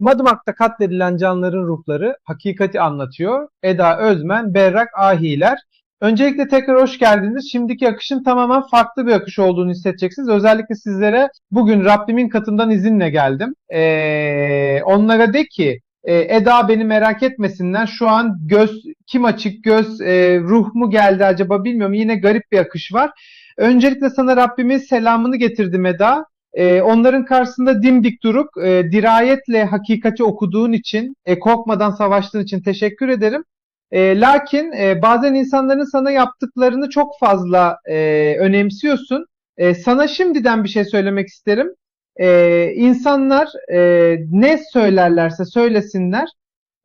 Madımak'ta katledilen canlıların ruhları hakikati anlatıyor. Eda Özmen, Berrak Ahiler. Öncelikle tekrar hoş geldiniz. Şimdiki akışın tamamen farklı bir akış olduğunu hissedeceksiniz. Özellikle sizlere bugün Rabbimin katından izinle geldim. Ee, onlara de ki e, Eda beni merak etmesinler. Şu an göz kim açık göz e, ruh mu geldi acaba bilmiyorum. Yine garip bir akış var. Öncelikle sana Rabbimin selamını getirdim Eda. Ee, onların karşısında dimdik durup e, dirayetle hakikati okuduğun için, e, korkmadan savaştığın için teşekkür ederim. E, lakin e, bazen insanların sana yaptıklarını çok fazla e, önemsiyorsun. E, sana şimdiden bir şey söylemek isterim. E, insanlar e, ne söylerlerse söylesinler,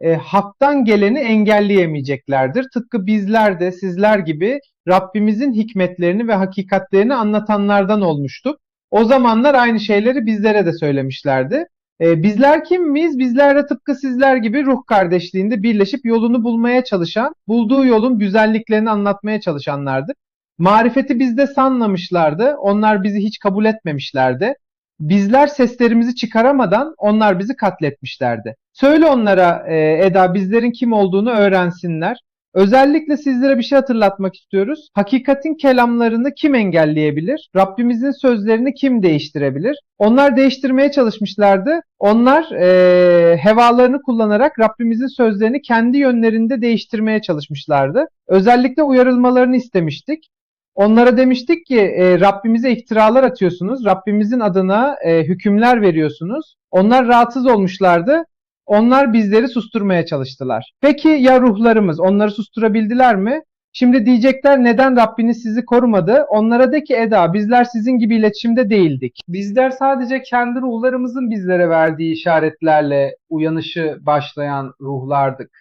e, haktan geleni engelleyemeyeceklerdir. Tıpkı bizler de sizler gibi Rabbimizin hikmetlerini ve hakikatlerini anlatanlardan olmuştuk. O zamanlar aynı şeyleri bizlere de söylemişlerdi. Ee, bizler kim miyiz? Bizler de tıpkı sizler gibi ruh kardeşliğinde birleşip yolunu bulmaya çalışan, bulduğu yolun güzelliklerini anlatmaya çalışanlardı. Marifeti bizde sanmamışlardı. Onlar bizi hiç kabul etmemişlerdi. Bizler seslerimizi çıkaramadan onlar bizi katletmişlerdi. Söyle onlara e, Eda bizlerin kim olduğunu öğrensinler. Özellikle sizlere bir şey hatırlatmak istiyoruz. Hakikatin kelamlarını kim engelleyebilir? Rabbimizin sözlerini kim değiştirebilir? Onlar değiştirmeye çalışmışlardı. Onlar e, hevalarını kullanarak Rabbimizin sözlerini kendi yönlerinde değiştirmeye çalışmışlardı. Özellikle uyarılmalarını istemiştik. Onlara demiştik ki e, Rabbimize iftiralar atıyorsunuz. Rabbimizin adına e, hükümler veriyorsunuz. Onlar rahatsız olmuşlardı. Onlar bizleri susturmaya çalıştılar. Peki ya ruhlarımız onları susturabildiler mi? Şimdi diyecekler neden Rabbiniz sizi korumadı? Onlara de ki Eda bizler sizin gibi iletişimde değildik. Bizler sadece kendi ruhlarımızın bizlere verdiği işaretlerle uyanışı başlayan ruhlardık.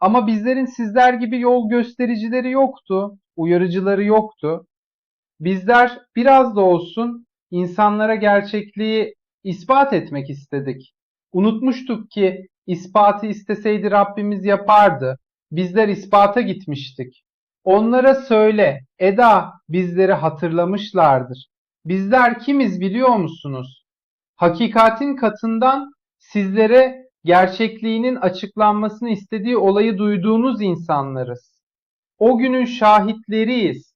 Ama bizlerin sizler gibi yol göstericileri yoktu, uyarıcıları yoktu. Bizler biraz da olsun insanlara gerçekliği ispat etmek istedik. Unutmuştuk ki ispatı isteseydi Rabbimiz yapardı. Bizler ispata gitmiştik. Onlara söyle, Eda bizleri hatırlamışlardır. Bizler kimiz biliyor musunuz? Hakikatin katından sizlere gerçekliğinin açıklanmasını istediği olayı duyduğunuz insanlarız. O günün şahitleriyiz.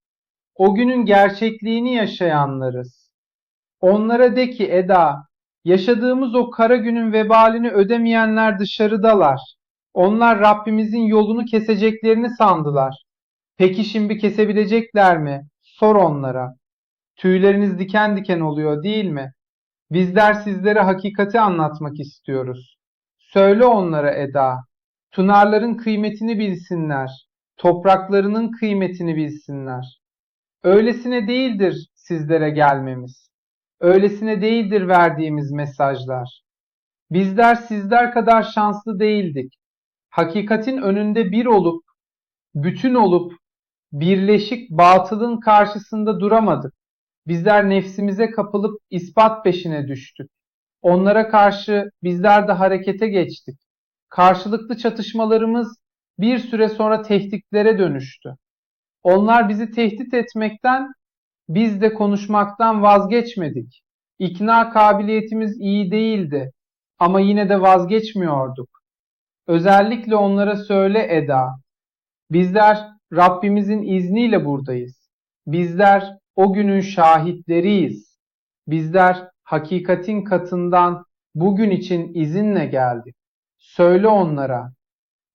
O günün gerçekliğini yaşayanlarız. Onlara de ki Eda, Yaşadığımız o kara günün vebalini ödemeyenler dışarıdalar. Onlar Rabbimizin yolunu keseceklerini sandılar. Peki şimdi kesebilecekler mi? Sor onlara. Tüyleriniz diken diken oluyor değil mi? Bizler sizlere hakikati anlatmak istiyoruz. Söyle onlara Eda. Tunarların kıymetini bilsinler. Topraklarının kıymetini bilsinler. Öylesine değildir sizlere gelmemiz. Öylesine değildir verdiğimiz mesajlar. Bizler sizler kadar şanslı değildik. Hakikatin önünde bir olup, bütün olup, birleşik batılın karşısında duramadık. Bizler nefsimize kapılıp ispat peşine düştük. Onlara karşı bizler de harekete geçtik. Karşılıklı çatışmalarımız bir süre sonra tehditlere dönüştü. Onlar bizi tehdit etmekten biz de konuşmaktan vazgeçmedik. İkna kabiliyetimiz iyi değildi ama yine de vazgeçmiyorduk. Özellikle onlara söyle Eda. Bizler Rabbimizin izniyle buradayız. Bizler o günün şahitleriyiz. Bizler hakikatin katından bugün için izinle geldik. Söyle onlara.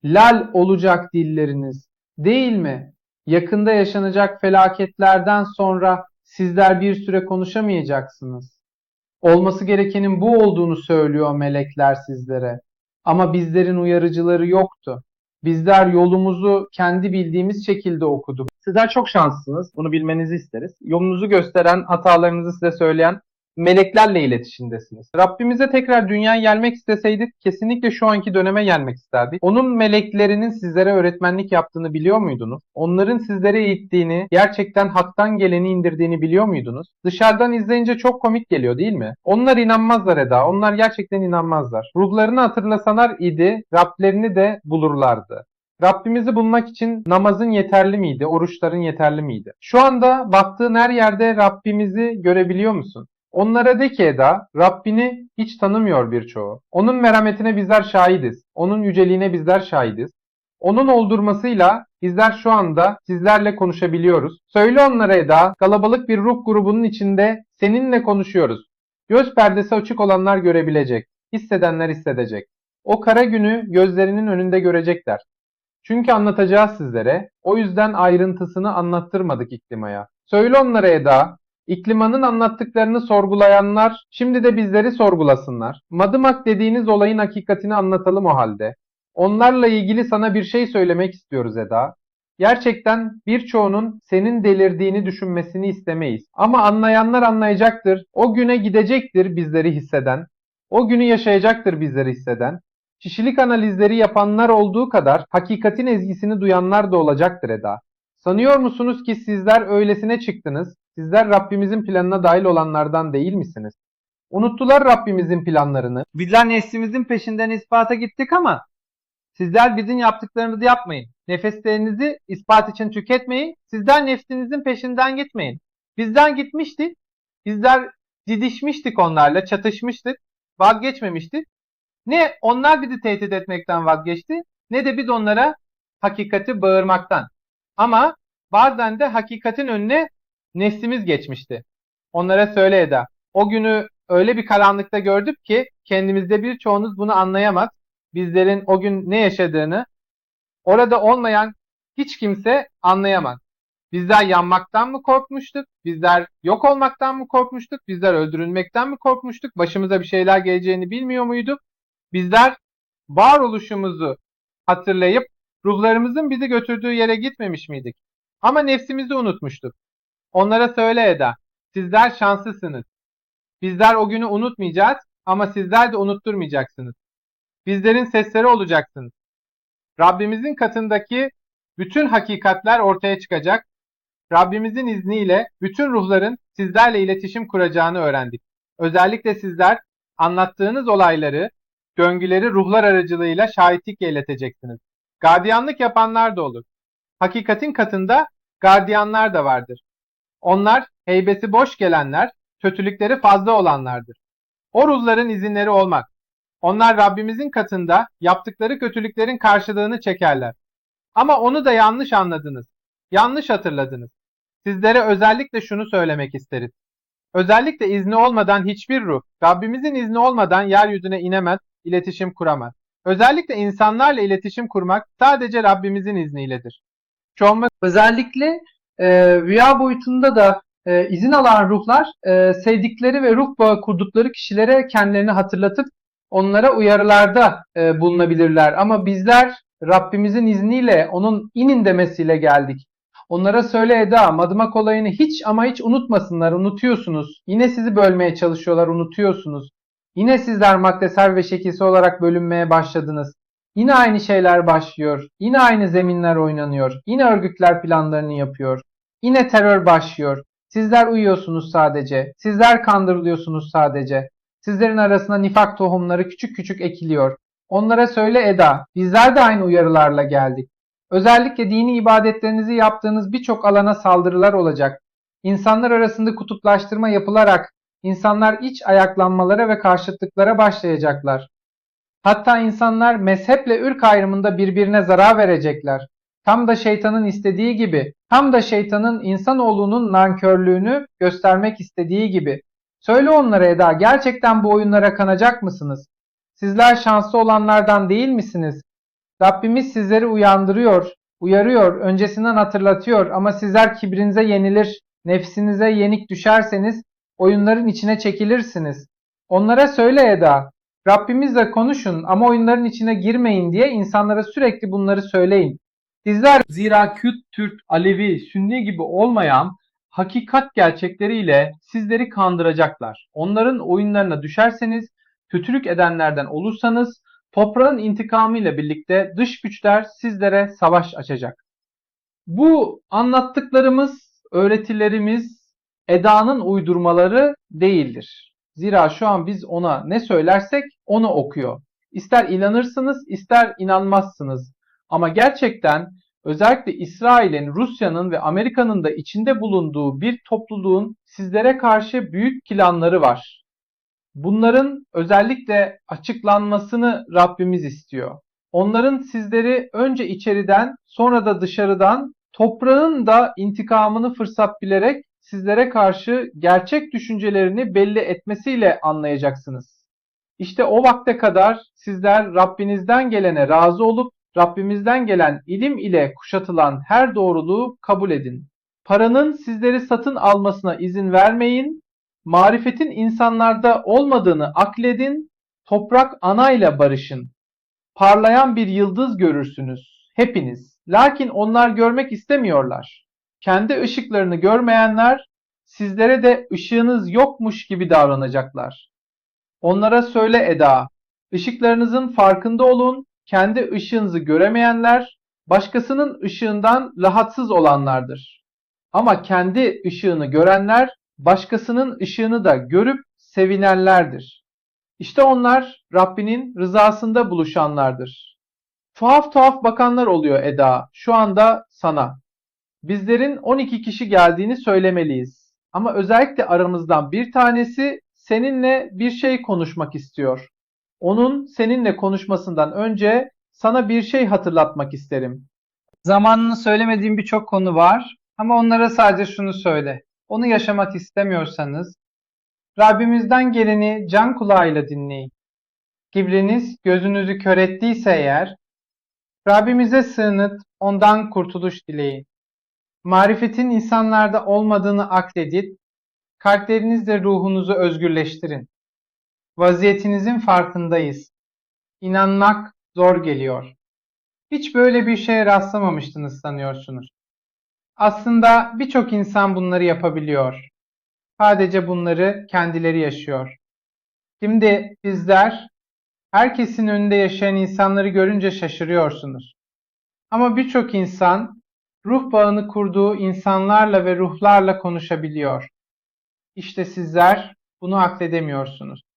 Lal olacak dilleriniz değil mi? Yakında yaşanacak felaketlerden sonra sizler bir süre konuşamayacaksınız. Olması gerekenin bu olduğunu söylüyor melekler sizlere. Ama bizlerin uyarıcıları yoktu. Bizler yolumuzu kendi bildiğimiz şekilde okuduk. Sizler çok şanslısınız. Bunu bilmenizi isteriz. Yolunuzu gösteren, hatalarınızı size söyleyen meleklerle iletişimdesiniz. Rabbimize tekrar dünyaya gelmek isteseydik kesinlikle şu anki döneme gelmek isterdik. Onun meleklerinin sizlere öğretmenlik yaptığını biliyor muydunuz? Onların sizlere eğittiğini, gerçekten haktan geleni indirdiğini biliyor muydunuz? Dışarıdan izleyince çok komik geliyor değil mi? Onlar inanmazlar Eda. Onlar gerçekten inanmazlar. Ruhlarını hatırlasalar idi, Rablerini de bulurlardı. Rabbimizi bulmak için namazın yeterli miydi? Oruçların yeterli miydi? Şu anda baktığın her yerde Rabbimizi görebiliyor musun? Onlara de ki Eda, Rabbini hiç tanımıyor birçoğu. Onun merhametine bizler şahidiz. Onun yüceliğine bizler şahidiz. Onun oldurmasıyla bizler şu anda sizlerle konuşabiliyoruz. Söyle onlara Eda, kalabalık bir ruh grubunun içinde seninle konuşuyoruz. Göz perdesi açık olanlar görebilecek, hissedenler hissedecek. O kara günü gözlerinin önünde görecekler. Çünkü anlatacağız sizlere. O yüzden ayrıntısını anlattırmadık iklimaya. Söyle onlara Eda, İklimanın anlattıklarını sorgulayanlar şimdi de bizleri sorgulasınlar. Madımak dediğiniz olayın hakikatini anlatalım o halde. Onlarla ilgili sana bir şey söylemek istiyoruz Eda. Gerçekten birçoğunun senin delirdiğini düşünmesini istemeyiz. Ama anlayanlar anlayacaktır. O güne gidecektir bizleri hisseden. O günü yaşayacaktır bizleri hisseden. Kişilik analizleri yapanlar olduğu kadar hakikatin ezgisini duyanlar da olacaktır Eda. Sanıyor musunuz ki sizler öylesine çıktınız? Sizler Rabbimizin planına dahil olanlardan değil misiniz? Unuttular Rabbimizin planlarını. Bizler nefsimizin peşinden ispata gittik ama sizler bizim yaptıklarımızı yapmayın. Nefeslerinizi ispat için tüketmeyin. Sizler nefsinizin peşinden gitmeyin. Bizden gitmiştik. Bizler didişmiştik onlarla, çatışmıştık, vazgeçmemiştik. Ne onlar bizi tehdit etmekten vazgeçti ne de biz onlara hakikati bağırmaktan. Ama bazen de hakikatin önüne nefsimiz geçmişti. Onlara söyle Eda. O günü öyle bir karanlıkta gördük ki kendimizde birçoğunuz bunu anlayamaz. Bizlerin o gün ne yaşadığını orada olmayan hiç kimse anlayamaz. Bizler yanmaktan mı korkmuştuk? Bizler yok olmaktan mı korkmuştuk? Bizler öldürülmekten mi korkmuştuk? Başımıza bir şeyler geleceğini bilmiyor muyduk? Bizler varoluşumuzu hatırlayıp ruhlarımızın bizi götürdüğü yere gitmemiş miydik? Ama nefsimizi unutmuştuk. Onlara söyle Eda, sizler şanslısınız. Bizler o günü unutmayacağız ama sizler de unutturmayacaksınız. Bizlerin sesleri olacaksınız. Rabbimizin katındaki bütün hakikatler ortaya çıkacak. Rabbimizin izniyle bütün ruhların sizlerle iletişim kuracağını öğrendik. Özellikle sizler anlattığınız olayları, döngüleri ruhlar aracılığıyla şahitlik ileteceksiniz. Gardiyanlık yapanlar da olur. Hakikatin katında gardiyanlar da vardır. Onlar heybesi boş gelenler, kötülükleri fazla olanlardır. O ruhların izinleri olmaz. Onlar Rabbimizin katında yaptıkları kötülüklerin karşılığını çekerler. Ama onu da yanlış anladınız. Yanlış hatırladınız. Sizlere özellikle şunu söylemek isteriz. Özellikle izni olmadan hiçbir ruh, Rabbimizin izni olmadan yeryüzüne inemez, iletişim kuramaz. Özellikle insanlarla iletişim kurmak sadece Rabbimizin izniyledir. Çoğunluk özellikle e, rüya boyutunda da e, izin alan ruhlar e, sevdikleri ve ruh bağı kurdukları kişilere kendilerini hatırlatıp onlara uyarılarda e, bulunabilirler. Ama bizler Rabbimizin izniyle onun inin demesiyle geldik. Onlara söyle Eda, madımak olayını hiç ama hiç unutmasınlar, unutuyorsunuz. Yine sizi bölmeye çalışıyorlar, unutuyorsunuz. Yine sizler maddesel ve şekilsi olarak bölünmeye başladınız. Yine aynı şeyler başlıyor. Yine aynı zeminler oynanıyor. Yine örgütler planlarını yapıyor. Yine terör başlıyor. Sizler uyuyorsunuz sadece. Sizler kandırılıyorsunuz sadece. Sizlerin arasına nifak tohumları küçük küçük ekiliyor. Onlara söyle Eda, bizler de aynı uyarılarla geldik. Özellikle dini ibadetlerinizi yaptığınız birçok alana saldırılar olacak. İnsanlar arasında kutuplaştırma yapılarak insanlar iç ayaklanmalara ve karşıtlıklara başlayacaklar. Hatta insanlar mezheple ırk ayrımında birbirine zarar verecekler. Tam da şeytanın istediği gibi, tam da şeytanın insanoğlunun nankörlüğünü göstermek istediği gibi. Söyle onlara Eda, gerçekten bu oyunlara kanacak mısınız? Sizler şanslı olanlardan değil misiniz? Rabbimiz sizleri uyandırıyor, uyarıyor, öncesinden hatırlatıyor ama sizler kibrinize yenilir, nefsinize yenik düşerseniz oyunların içine çekilirsiniz. Onlara söyle Eda, Rabbimizle konuşun ama oyunların içine girmeyin diye insanlara sürekli bunları söyleyin. Sizler zira Kürt, Türk, Alevi, Sünni gibi olmayan hakikat gerçekleriyle sizleri kandıracaklar. Onların oyunlarına düşerseniz, kötülük edenlerden olursanız toprağın intikamı ile birlikte dış güçler sizlere savaş açacak. Bu anlattıklarımız, öğretilerimiz Eda'nın uydurmaları değildir. Zira şu an biz ona ne söylersek onu okuyor. İster inanırsınız, ister inanmazsınız. Ama gerçekten özellikle İsrail'in, Rusya'nın ve Amerika'nın da içinde bulunduğu bir topluluğun sizlere karşı büyük planları var. Bunların özellikle açıklanmasını Rabbimiz istiyor. Onların sizleri önce içeriden sonra da dışarıdan toprağın da intikamını fırsat bilerek sizlere karşı gerçek düşüncelerini belli etmesiyle anlayacaksınız. İşte o vakte kadar sizler Rabbinizden gelene razı olup Rabbimizden gelen ilim ile kuşatılan her doğruluğu kabul edin. Paranın sizleri satın almasına izin vermeyin. Marifetin insanlarda olmadığını akledin. Toprak anayla barışın. Parlayan bir yıldız görürsünüz hepiniz. Lakin onlar görmek istemiyorlar. Kendi ışıklarını görmeyenler sizlere de ışığınız yokmuş gibi davranacaklar. Onlara söyle Eda, ışıklarınızın farkında olun, kendi ışığınızı göremeyenler, başkasının ışığından rahatsız olanlardır. Ama kendi ışığını görenler, başkasının ışığını da görüp sevinenlerdir. İşte onlar Rabbinin rızasında buluşanlardır. Tuhaf tuhaf bakanlar oluyor Eda, şu anda sana. Bizlerin 12 kişi geldiğini söylemeliyiz. Ama özellikle aramızdan bir tanesi seninle bir şey konuşmak istiyor. Onun seninle konuşmasından önce sana bir şey hatırlatmak isterim. Zamanını söylemediğim birçok konu var ama onlara sadece şunu söyle. Onu yaşamak istemiyorsanız Rabbimizden geleni can kulağıyla dinleyin. Kibriniz gözünüzü kör ettiyse eğer Rabbimize sığınıp ondan kurtuluş dileyin. Marifetin insanlarda olmadığını akledip kalplerinizle ruhunuzu özgürleştirin. Vaziyetinizin farkındayız. İnanmak zor geliyor. Hiç böyle bir şeye rastlamamıştınız sanıyorsunuz. Aslında birçok insan bunları yapabiliyor. Sadece bunları kendileri yaşıyor. Şimdi bizler herkesin önünde yaşayan insanları görünce şaşırıyorsunuz. Ama birçok insan ruh bağını kurduğu insanlarla ve ruhlarla konuşabiliyor. İşte sizler bunu akledemiyorsunuz.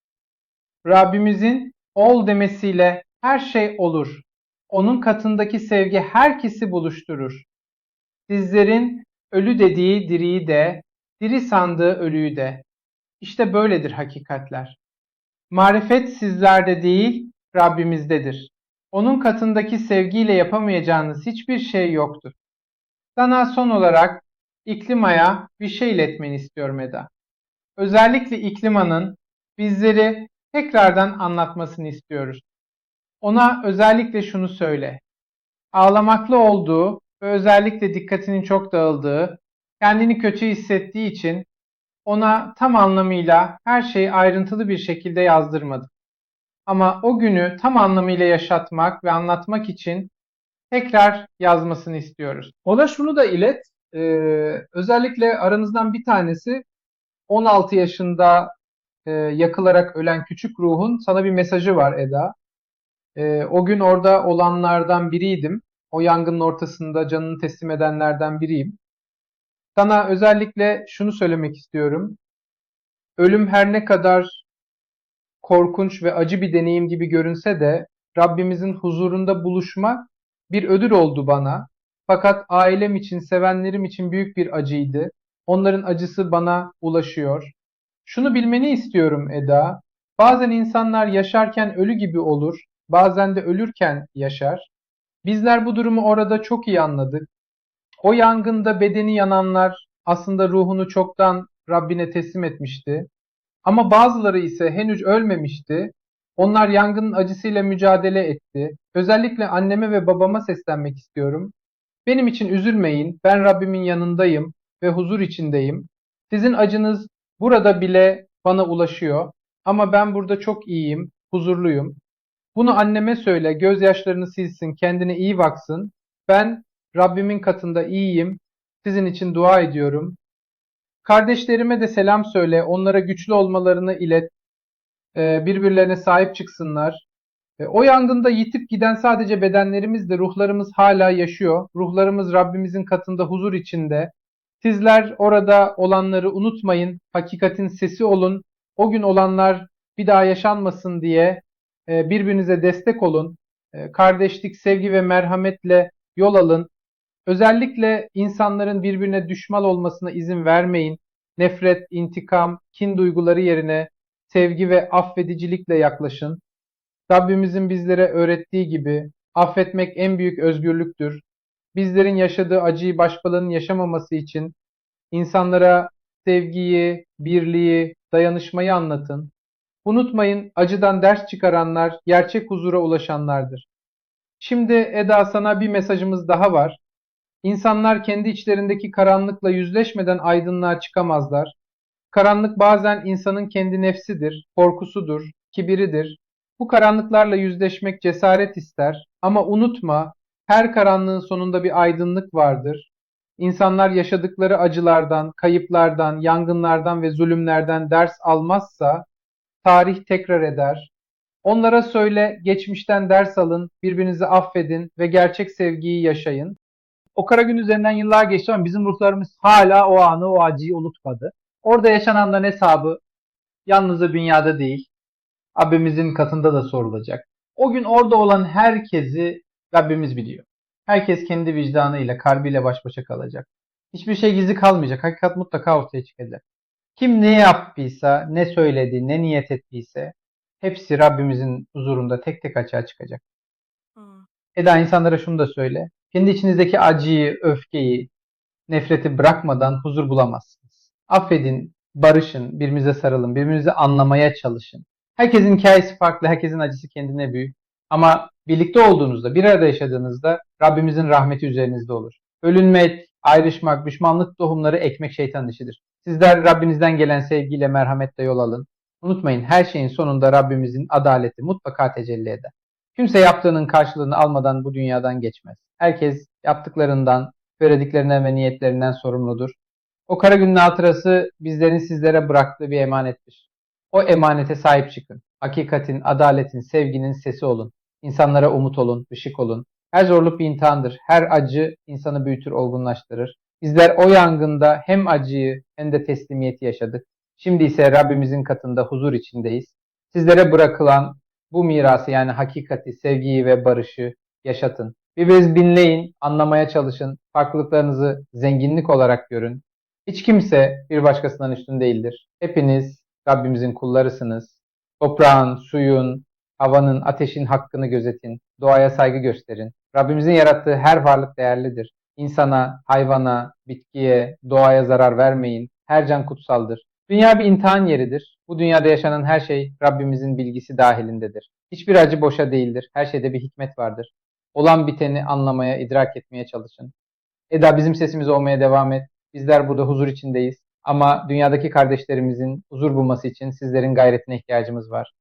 Rabbimizin ol demesiyle her şey olur. Onun katındaki sevgi herkesi buluşturur. Sizlerin ölü dediği diriyi de, diri sandığı ölüyü de. İşte böyledir hakikatler. Marifet sizlerde değil, Rabbimizdedir. Onun katındaki sevgiyle yapamayacağınız hiçbir şey yoktur. Sana son olarak İklima'ya bir şey iletmeni istiyorum Eda. Özellikle İklima'nın bizleri tekrardan anlatmasını istiyoruz. Ona özellikle şunu söyle. Ağlamaklı olduğu ve özellikle dikkatinin çok dağıldığı, kendini kötü hissettiği için ona tam anlamıyla her şeyi ayrıntılı bir şekilde yazdırmadım. Ama o günü tam anlamıyla yaşatmak ve anlatmak için tekrar yazmasını istiyoruz. Ona şunu da ilet. Ee, özellikle aranızdan bir tanesi 16 yaşında e, yakılarak ölen küçük ruhun sana bir mesajı var Eda. Ee, o gün orada olanlardan biriydim. O yangının ortasında canını teslim edenlerden biriyim. Sana özellikle şunu söylemek istiyorum. Ölüm her ne kadar korkunç ve acı bir deneyim gibi görünse de Rabbimizin huzurunda buluşmak bir ödül oldu bana. Fakat ailem için, sevenlerim için büyük bir acıydı. Onların acısı bana ulaşıyor. Şunu bilmeni istiyorum Eda. Bazen insanlar yaşarken ölü gibi olur, bazen de ölürken yaşar. Bizler bu durumu orada çok iyi anladık. O yangında bedeni yananlar aslında ruhunu çoktan Rabbine teslim etmişti. Ama bazıları ise henüz ölmemişti. Onlar yangının acısıyla mücadele etti. Özellikle anneme ve babama seslenmek istiyorum. Benim için üzülmeyin. Ben Rabbimin yanındayım ve huzur içindeyim. Sizin acınız burada bile bana ulaşıyor. Ama ben burada çok iyiyim, huzurluyum. Bunu anneme söyle, gözyaşlarını silsin, kendine iyi baksın. Ben Rabbimin katında iyiyim. Sizin için dua ediyorum. Kardeşlerime de selam söyle, onlara güçlü olmalarını ilet. Ee, birbirlerine sahip çıksınlar. E, O yangında yitip giden sadece bedenlerimiz de ruhlarımız hala yaşıyor. Ruhlarımız Rabbimizin katında huzur içinde. Sizler orada olanları unutmayın. Hakikatin sesi olun. O gün olanlar bir daha yaşanmasın diye e, birbirinize destek olun. E, Kardeşlik, sevgi ve merhametle yol alın. Özellikle insanların birbirine düşman olmasına izin vermeyin. Nefret, intikam, kin duyguları yerine sevgi ve affedicilikle yaklaşın. Rabbimizin bizlere öğrettiği gibi affetmek en büyük özgürlüktür. Bizlerin yaşadığı acıyı başkalarının yaşamaması için insanlara sevgiyi, birliği, dayanışmayı anlatın. Unutmayın acıdan ders çıkaranlar gerçek huzura ulaşanlardır. Şimdi Eda sana bir mesajımız daha var. İnsanlar kendi içlerindeki karanlıkla yüzleşmeden aydınlığa çıkamazlar. Karanlık bazen insanın kendi nefsidir, korkusudur, kibiridir. Bu karanlıklarla yüzleşmek cesaret ister ama unutma her karanlığın sonunda bir aydınlık vardır. İnsanlar yaşadıkları acılardan, kayıplardan, yangınlardan ve zulümlerden ders almazsa tarih tekrar eder. Onlara söyle, geçmişten ders alın, birbirinizi affedin ve gerçek sevgiyi yaşayın. O kara gün üzerinden yıllar geçti ama bizim ruhlarımız hala o anı, o acıyı unutmadı. Orada yaşananların hesabı yalnızca dünyada değil, Rabbimizin katında da sorulacak. O gün orada olan herkesi Rabbimiz biliyor. Herkes kendi vicdanıyla, kalbiyle baş başa kalacak. Hiçbir şey gizli kalmayacak. Hakikat mutlaka ortaya çıkacak. Kim ne yaptıysa, ne söyledi, ne niyet ettiyse hepsi Rabbimizin huzurunda tek tek açığa çıkacak. Hmm. Eda insanlara şunu da söyle. Kendi içinizdeki acıyı, öfkeyi, nefreti bırakmadan huzur bulamazsınız. Affedin, barışın, birbirinize sarılın, birbirinizi anlamaya çalışın. Herkesin hikayesi farklı, herkesin acısı kendine büyük. Ama birlikte olduğunuzda, bir arada yaşadığınızda Rabbimizin rahmeti üzerinizde olur. Ölünmek, ayrışmak, düşmanlık tohumları ekmek şeytanın işidir. Sizler Rabbinizden gelen sevgiyle, merhametle yol alın. Unutmayın her şeyin sonunda Rabbimizin adaleti mutlaka tecelli eder. Kimse yaptığının karşılığını almadan bu dünyadan geçmez. Herkes yaptıklarından, söylediklerinden ve niyetlerinden sorumludur. O kara günün hatırası bizlerin sizlere bıraktığı bir emanettir. O emanete sahip çıkın. Hakikatin, adaletin, sevginin sesi olun. İnsanlara umut olun, ışık olun. Her zorluk bir imtihandır. Her acı insanı büyütür, olgunlaştırır. Bizler o yangında hem acıyı hem de teslimiyeti yaşadık. Şimdi ise Rabbimizin katında huzur içindeyiz. Sizlere bırakılan bu mirası yani hakikati, sevgiyi ve barışı yaşatın. Birbirinizi dinleyin, anlamaya çalışın. Farklılıklarınızı zenginlik olarak görün. Hiç kimse bir başkasından üstün değildir. Hepiniz Rabbimizin kullarısınız. Toprağın, suyun, havanın, ateşin hakkını gözetin. Doğaya saygı gösterin. Rabbimizin yarattığı her varlık değerlidir. İnsana, hayvana, bitkiye, doğaya zarar vermeyin. Her can kutsaldır. Dünya bir imtihan yeridir. Bu dünyada yaşanan her şey Rabbimizin bilgisi dahilindedir. Hiçbir acı boşa değildir. Her şeyde bir hikmet vardır. Olan biteni anlamaya, idrak etmeye çalışın. Eda bizim sesimiz olmaya devam et. Bizler burada huzur içindeyiz. Ama dünyadaki kardeşlerimizin huzur bulması için sizlerin gayretine ihtiyacımız var.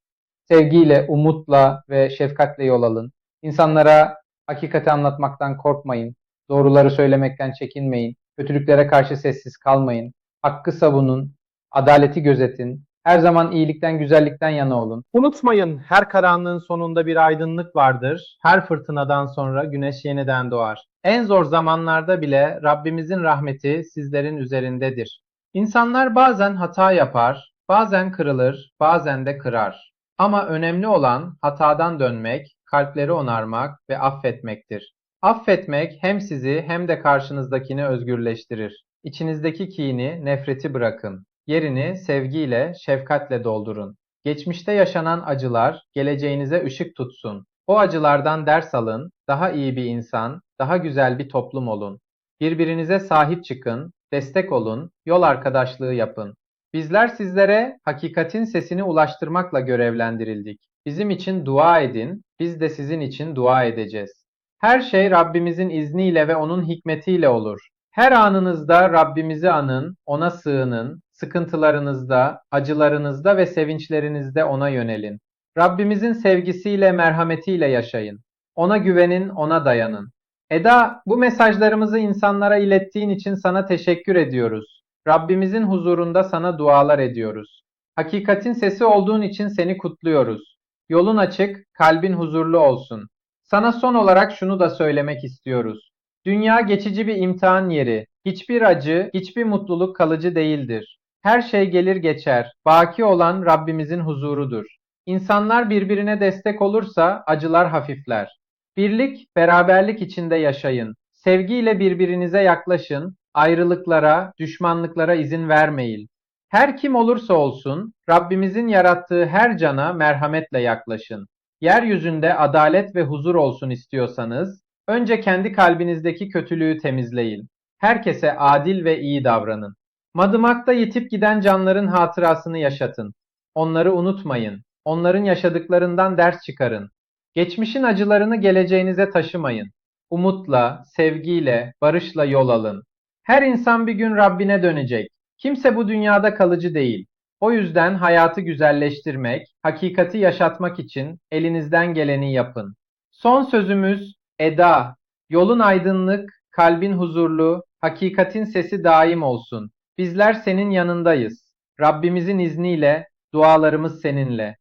Sevgiyle, umutla ve şefkatle yol alın. İnsanlara hakikati anlatmaktan korkmayın. Doğruları söylemekten çekinmeyin. Kötülüklere karşı sessiz kalmayın. Hakkı savunun. Adaleti gözetin. Her zaman iyilikten, güzellikten yana olun. Unutmayın her karanlığın sonunda bir aydınlık vardır. Her fırtınadan sonra güneş yeniden doğar. En zor zamanlarda bile Rabbimizin rahmeti sizlerin üzerindedir. İnsanlar bazen hata yapar, bazen kırılır, bazen de kırar. Ama önemli olan hatadan dönmek, kalpleri onarmak ve affetmektir. Affetmek hem sizi hem de karşınızdakini özgürleştirir. İçinizdeki kini, nefreti bırakın. Yerini sevgiyle, şefkatle doldurun. Geçmişte yaşanan acılar geleceğinize ışık tutsun. O acılardan ders alın, daha iyi bir insan, daha güzel bir toplum olun. Birbirinize sahip çıkın, destek olun, yol arkadaşlığı yapın. Bizler sizlere hakikatin sesini ulaştırmakla görevlendirildik. Bizim için dua edin, biz de sizin için dua edeceğiz. Her şey Rabbimizin izniyle ve onun hikmetiyle olur. Her anınızda Rabbimizi anın, ona sığının, sıkıntılarınızda, acılarınızda ve sevinçlerinizde ona yönelin. Rabbimizin sevgisiyle, merhametiyle yaşayın. Ona güvenin, ona dayanın. Eda, bu mesajlarımızı insanlara ilettiğin için sana teşekkür ediyoruz. Rabbimizin huzurunda sana dualar ediyoruz. Hakikatin sesi olduğun için seni kutluyoruz. Yolun açık, kalbin huzurlu olsun. Sana son olarak şunu da söylemek istiyoruz. Dünya geçici bir imtihan yeri. Hiçbir acı, hiçbir mutluluk kalıcı değildir. Her şey gelir geçer. Baki olan Rabbimizin huzurudur. İnsanlar birbirine destek olursa acılar hafifler. Birlik, beraberlik içinde yaşayın. Sevgiyle birbirinize yaklaşın, ayrılıklara, düşmanlıklara izin vermeyin. Her kim olursa olsun, Rabbimizin yarattığı her cana merhametle yaklaşın. Yeryüzünde adalet ve huzur olsun istiyorsanız, önce kendi kalbinizdeki kötülüğü temizleyin. Herkese adil ve iyi davranın. Madımakta yitip giden canların hatırasını yaşatın. Onları unutmayın. Onların yaşadıklarından ders çıkarın. Geçmişin acılarını geleceğinize taşımayın. Umutla, sevgiyle, barışla yol alın. Her insan bir gün Rabbine dönecek. Kimse bu dünyada kalıcı değil. O yüzden hayatı güzelleştirmek, hakikati yaşatmak için elinizden geleni yapın. Son sözümüz Eda. Yolun aydınlık, kalbin huzurlu, hakikatin sesi daim olsun. Bizler senin yanındayız. Rabbimizin izniyle dualarımız seninle.